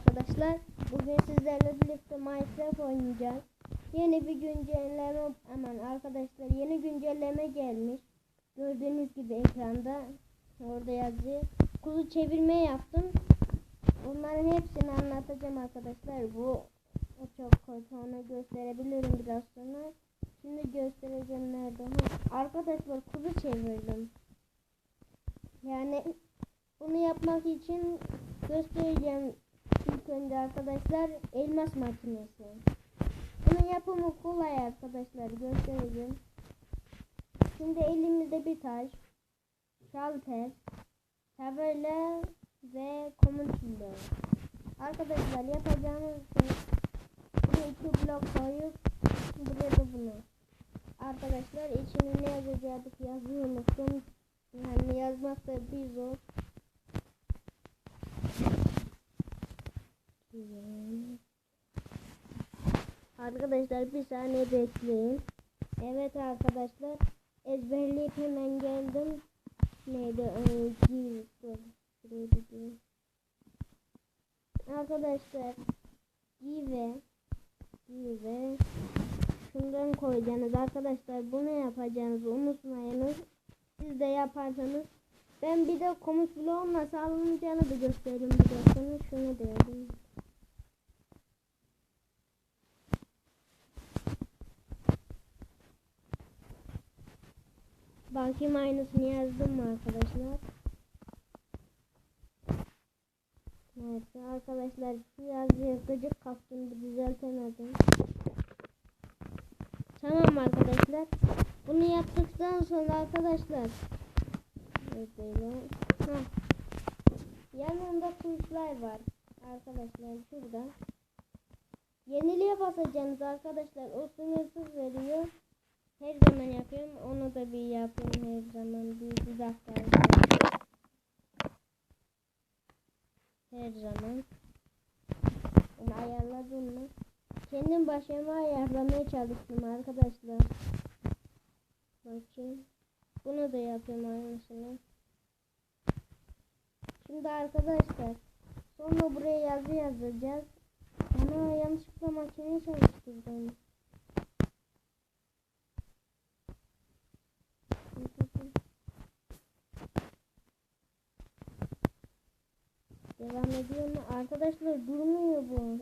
arkadaşlar. Bugün sizlerle birlikte Minecraft oynayacağız. Yeni bir güncelleme aman arkadaşlar yeni güncelleme gelmiş. Gördüğünüz gibi ekranda orada yazıyor. Kuzu çevirme yaptım. Bunların hepsini anlatacağım arkadaşlar. Bu o çok kötü onu gösterebilirim biraz sonra. Şimdi göstereceğim nerede. Arkadaşlar kuzu çevirdim. Yani bunu yapmak için göstereceğim önce arkadaşlar elmas makinesi. Bunun yapımı kolay arkadaşlar göstereceğim. Şimdi elimizde bir taş, şalter, tabela ve komut bloğu. Arkadaşlar yapacağımız şey buraya iki blok koyup buraya da bunu. Arkadaşlar içine ne yazacaktık unuttum. Yani yazmak da bir zor. Arkadaşlar bir saniye bekleyin. Evet arkadaşlar ezberleyip hemen geldim. Neydi? Ee. Arkadaşlar give give şundan koyacaksınız arkadaşlar bunu yapacağınızı unutmayınız. Siz de yaparsanız ben bir de komut bloğun nasıl alınacağını da göstereyim dakika. Şunu da yapayım. Bakayım aynısını yazdım mı arkadaşlar? Evet arkadaşlar yazıya gıcık kaptım düzeltemedim. Tamam arkadaşlar. Bunu yaptıktan sonra arkadaşlar. Yanında tuşlar var. Arkadaşlar şurada. Yeniliğe basacaksınız arkadaşlar. O sınırsız veriyor. Her zaman yapıyorum. Onu da bir yapayım her zaman. Bir, arkadaşlar. Her zaman. Onu ayarladım mı? Kendim başıma ayarlamaya çalıştım arkadaşlar. Bakayım. Bunu da yapayım aynısını. Şimdi arkadaşlar. Sonra buraya yazı yazacağız. Ana yanlışlıkla makineyi çalıştırdım. Devam ediyor mu? Arkadaşlar durmuyor bu.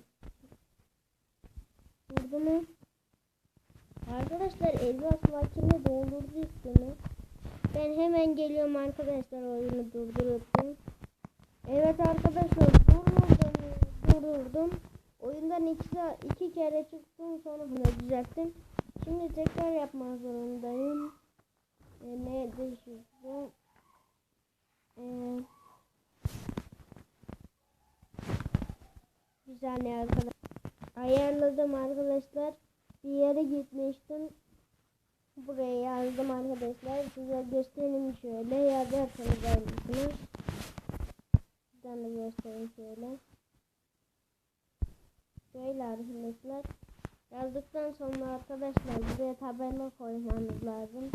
Durdu mu? Arkadaşlar elmas makine doldurdu üstünü. Ben hemen geliyorum arkadaşlar oyunu durdurdum. Evet arkadaşlar durdurdum. Durdurdum. Oyundan iki, iki kere çıktım sonra bunu düzelttim. Şimdi tekrar yapmak zorundayım. E, ne değiştirdim? Saniye arkadaşlar. Ayarladım arkadaşlar. Bir yere gitmiştim. Buraya yazdım arkadaşlar. Size göstereyim şöyle. Yazarsanız aynısını. Buradan da göstereyim şöyle. Şöyle arkadaşlar. Yazdıktan sonra arkadaşlar buraya tabela koymanız lazım.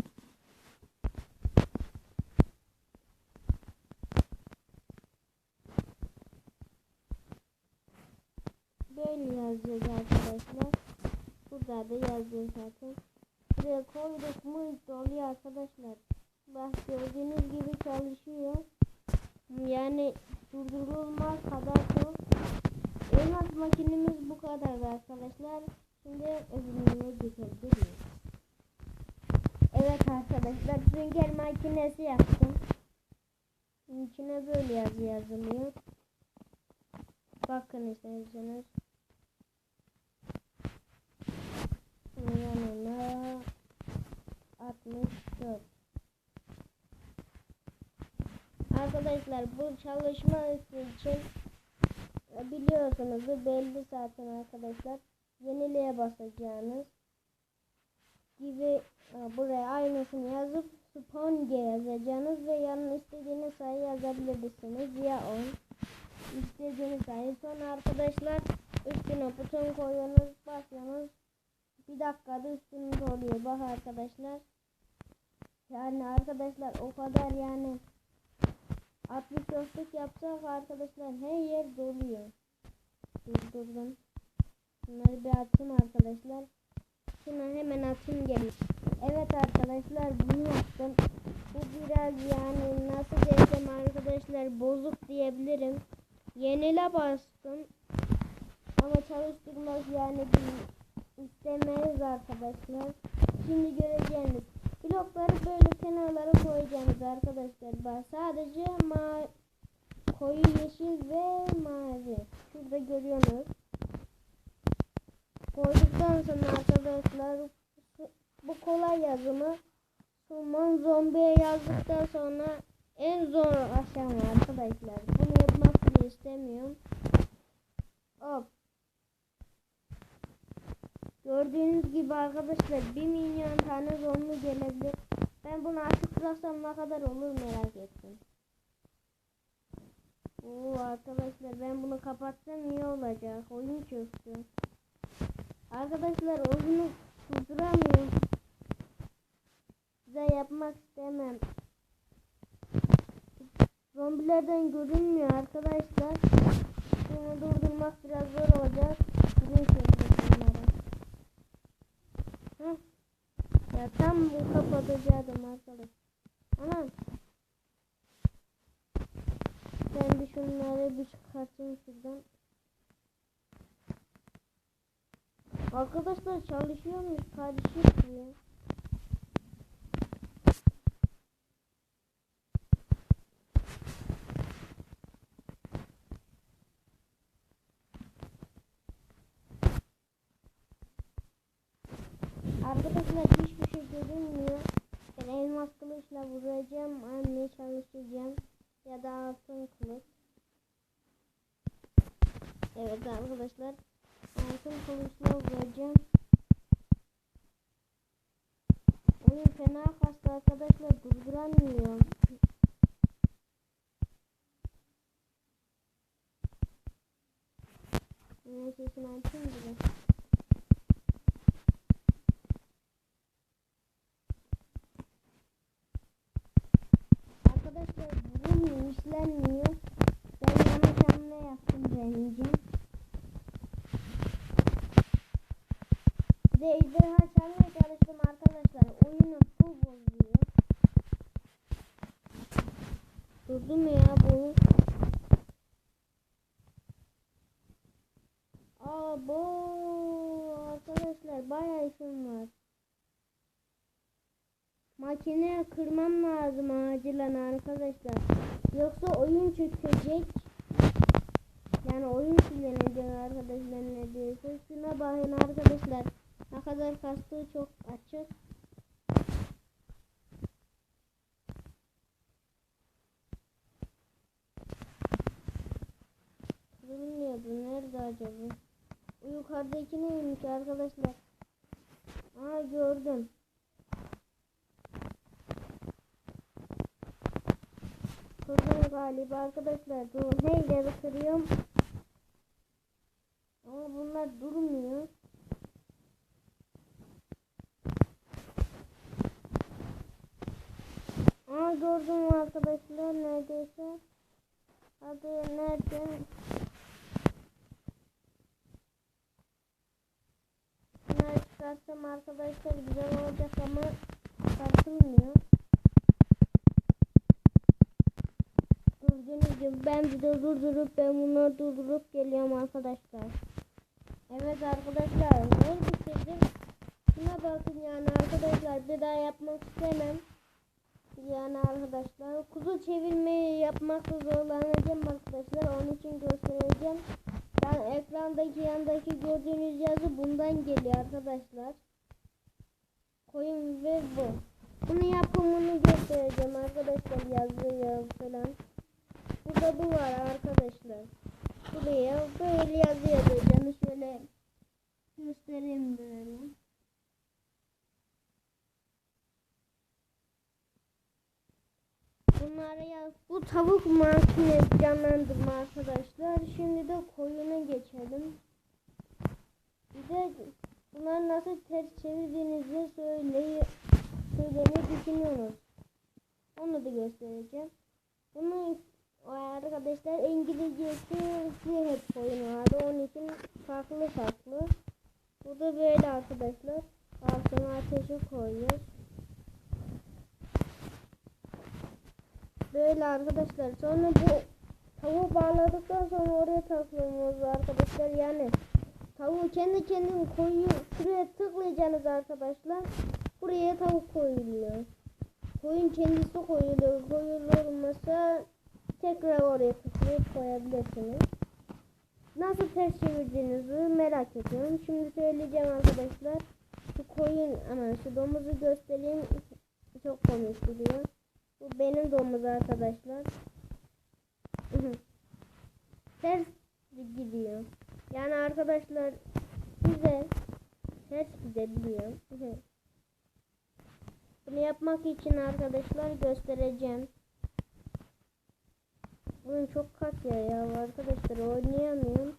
Böyle yazıyor arkadaşlar. Burada da yazıyor zaten. Buraya koyduk mu doluyor arkadaşlar. Bak gördüğünüz gibi çalışıyor. Yani durdurulmaz kadar çok. Elmas makinemiz bu kadar arkadaşlar. Şimdi öbürüne geçebiliriz. Evet arkadaşlar sünger makinesi yaptım. İçine böyle yazı yazılıyor. Bakın isterseniz. Yanına 64 Arkadaşlar bu çalışması için e, biliyorsunuz belli zaten arkadaşlar. Yeniliğe basacağınız gibi e, buraya aynısını yazıp spawn yazacağınız ve yanına istediğiniz sayı yazabilirsiniz. Ya 10 istediğiniz sayı. Sonra arkadaşlar üstüne buton koyuyorsunuz basıyorsunuz bir dakikada üstünde oluyor bak arkadaşlar. Yani arkadaşlar o kadar yani 64'lük yapsak arkadaşlar her yer doluyor. Durdurdum. Bunları bir atayım arkadaşlar. Şuna hemen atayım gelin. Evet arkadaşlar bunu yaptım. Bu biraz yani nasıl desem arkadaşlar bozuk diyebilirim. Yenile bastım. Ama çalıştırmak yani bir istemeyiz arkadaşlar. Şimdi göreceğiniz blokları böyle kenarlara koyacağız arkadaşlar. Bak sadece ma koyu yeşil ve mavi. Şurada görüyorsunuz. Koyduktan sonra arkadaşlar bu kolay yazımı Summon zombiye yazdıktan sonra en zor aşama arkadaşlar. Bunu yapmak istemiyorum. Hop. Gördüğünüz gibi arkadaşlar 1 milyon tane zombi gelebilir. Ben bunu açıklasam ne kadar olur merak ettim. Oo arkadaşlar ben bunu kapatsam iyi olacak. Oyun çöktü. Arkadaşlar oyunu durduramıyorum. Size yapmak istemem. Zombilerden görünmüyor arkadaşlar. Bunu durdurmak biraz zor olacak. Bunları. Ya tam bu kapatacaktım arkadaş. Anam. Ben bir şunları bir çıkartayım şuradan. Arkadaşlar çalışıyor muyuz? Karışık Arkadaşlar hiçbir şey görünmüyor. Ben elmas kılıçla vuracağım, almaya çalışacağım. Ya da altın kılıç. Evet arkadaşlar. Altın kılıçla vuracağım. Oyun fena kastı arkadaşlar durduramıyorum. Yine sesini açayım bile. Arkadaşlar vurulmuyor, işlenmiyor. Ben yanlış hamle yaptım deneyeceğim. Bir de ejderha çalmaya çalıştım arkadaşlar. Oyunu bu bozuyor. Durdu mu ya bu? Aa bu arkadaşlar bayağı işim var. Makine kırmam lazım acilen arkadaşlar. Yoksa oyun çökecek. Yani oyun silinecek arkadaşlar ne diyorsa. Şuna bakın arkadaşlar. Ne kadar kastığı çok açık. Kırılmıyordu. Nerede acaba? Yukarıdaki neymiş arkadaşlar? Aa gördüm. Kırdım galiba arkadaşlar. Dur neyle kırıyorum? Ama bunlar durmuyor. Aa gördüm arkadaşlar neredeyse. Hadi nerede? Bunları çıkarsam arkadaşlar güzel olacak ama çıkartılmıyor. Ben video durdurup ben bunları durdurup geliyorum arkadaşlar. Evet arkadaşlar ne bitirdim? Şuna bakın yani arkadaşlar bir daha yapmak istemem. Yani arkadaşlar kuzu çevirmeyi yapmakta zorlanacağım arkadaşlar. Onun için göstereceğim. Yani ekrandaki yandaki gördüğünüz yazı bundan geliyor arkadaşlar. Koyun ve bu. Bunu yapımını göstereceğim arkadaşlar yazıyor falan. Burada bu var arkadaşlar. Buraya böyle yazı yazacağım. Şöyle göstereyim böyle. Bunlara yaz. Bu tavuk makinesi canlandırma arkadaşlar. Şimdi de koyuna geçelim. Bir de bunları nasıl ters çevirdiğinizi söyle söylemeyi düşünüyoruz. Onu da göstereceğim. Bunu arkadaşlar İngilizcesi hep oyun vardı. Onun için farklı farklı. Bu da böyle arkadaşlar. Altına ateşi koyuyoruz. Böyle arkadaşlar. Sonra bu tavuğu bağladıktan sonra oraya takıyoruz arkadaşlar. Yani tavuğu kendi kendine koyuyor. Şuraya tıklayacaksınız arkadaşlar. Buraya tavuk koyuluyor. Koyun kendisi koyuluyor. Koyulurmasa tekrar oraya tıklayıp koyabilirsiniz. Nasıl ters çevirdiğinizi merak ediyorum. Şimdi söyleyeceğim arkadaşlar. Şu koyun ama şu domuzu göstereyim. Çok komik duruyor. Bu benim domuz arkadaşlar. ters gidiyor. Yani arkadaşlar güzel. Ters gidebiliyor. Bunu yapmak için arkadaşlar göstereceğim. Bunun çok katya ya arkadaşlar oynayamıyorum.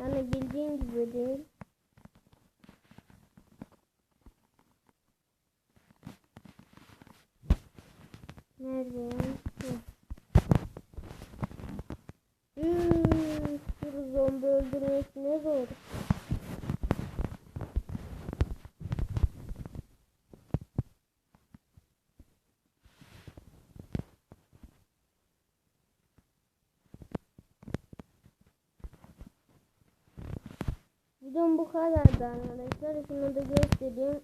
Yani bildiğim gibi değil. Nerede ya? Hı. Hmm, bir zombi öldürmek ne zor. Videom arkadaşlar. Şunu da göstereyim.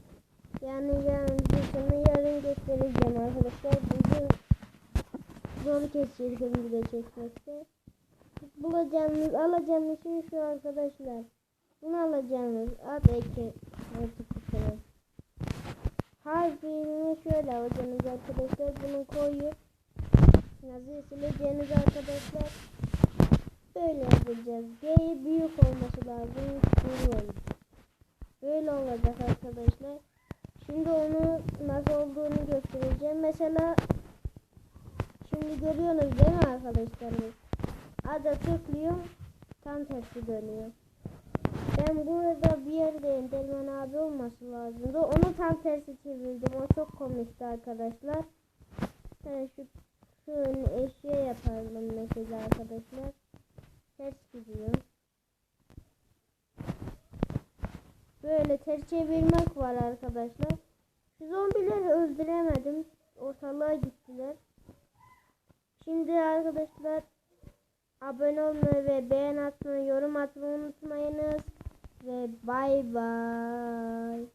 Yani yarın dışını yarın göstereceğim arkadaşlar. Bugün zor geçirdim video çekmekte. Bulacağınız, alacağınız şey şu arkadaşlar. Bunu alacağınız ad eki notifikasyon. Harfini şöyle alacaksınız arkadaşlar. Bunu koyup yazıyı sileceğiniz arkadaşlar. Böyle yapacağız. G büyük olması lazım. Biliyorum. Böyle olacak arkadaşlar. Şimdi onu nasıl olduğunu göstereceğim. Mesela şimdi görüyorsunuz değil mi arkadaşlarımız? Ada tıklıyor. Tam tersi dönüyor. Ben burada bir yerdeyim. Delman abi olması lazımdı. Onu tam tersi çevirdim. O çok komikti arkadaşlar. Yani şu şu eşya yapardım mesela arkadaşlar. Ters gidiyor. Böyle ters çevirmek var arkadaşlar. Şu zombileri öldüremedim. Ortalığa gittiler. Şimdi arkadaşlar abone olmayı ve beğen atmayı, yorum atmayı unutmayınız. Ve bay bay.